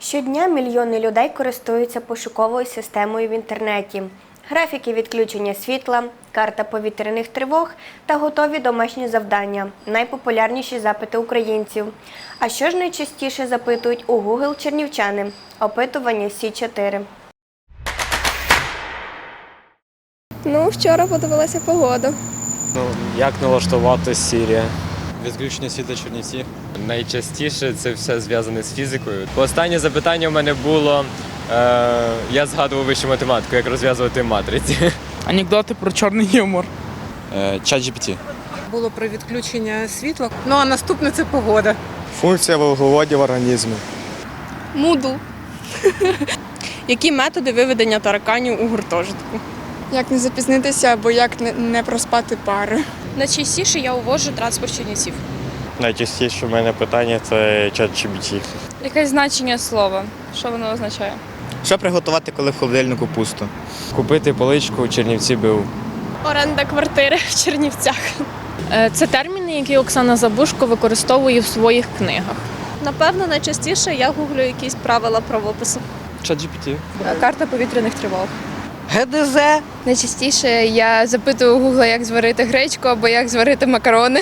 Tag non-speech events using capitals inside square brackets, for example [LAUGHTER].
Щодня мільйони людей користуються пошуковою системою в інтернеті. Графіки відключення світла, карта повітряних тривог та готові домашні завдання найпопулярніші запити українців. А що ж найчастіше запитують у Google чернівчани? Опитування Сі 4 Ну, вчора подивилася погоду. Ну, як налаштувати Siri? Відключення світла Чернівці. Найчастіше це все зв'язане з фізикою. Останнє запитання у мене було. Е, я згадував вищу математику, як розв'язувати матриці. [LAUGHS] Анекдоти про чорний юмор. Е, Чат GPT. було про відключення світла. Ну а наступне це погода. Функція вуглеводів організму. Муду. [LAUGHS] Які методи виведення тараканів у гуртожитку? Як не запізнитися або як не, не проспати пари. Найчастіше я увожу транспорт чернівців. Найчастіше в мене питання це чат GPT. Якесь значення слова. Що воно означає? Що приготувати, коли в холодильнику пусто? Купити поличку у Чернівці БУ. Оренда квартири в Чернівцях. Е, Це терміни, які Оксана Забушко використовує в своїх книгах. Напевно, найчастіше я гуглю якісь правила правопису. Чат GPT. Карта повітряних тривог. ГДЗ. Найчастіше я запитую у Гугла, як зварити гречку або як зварити макарони.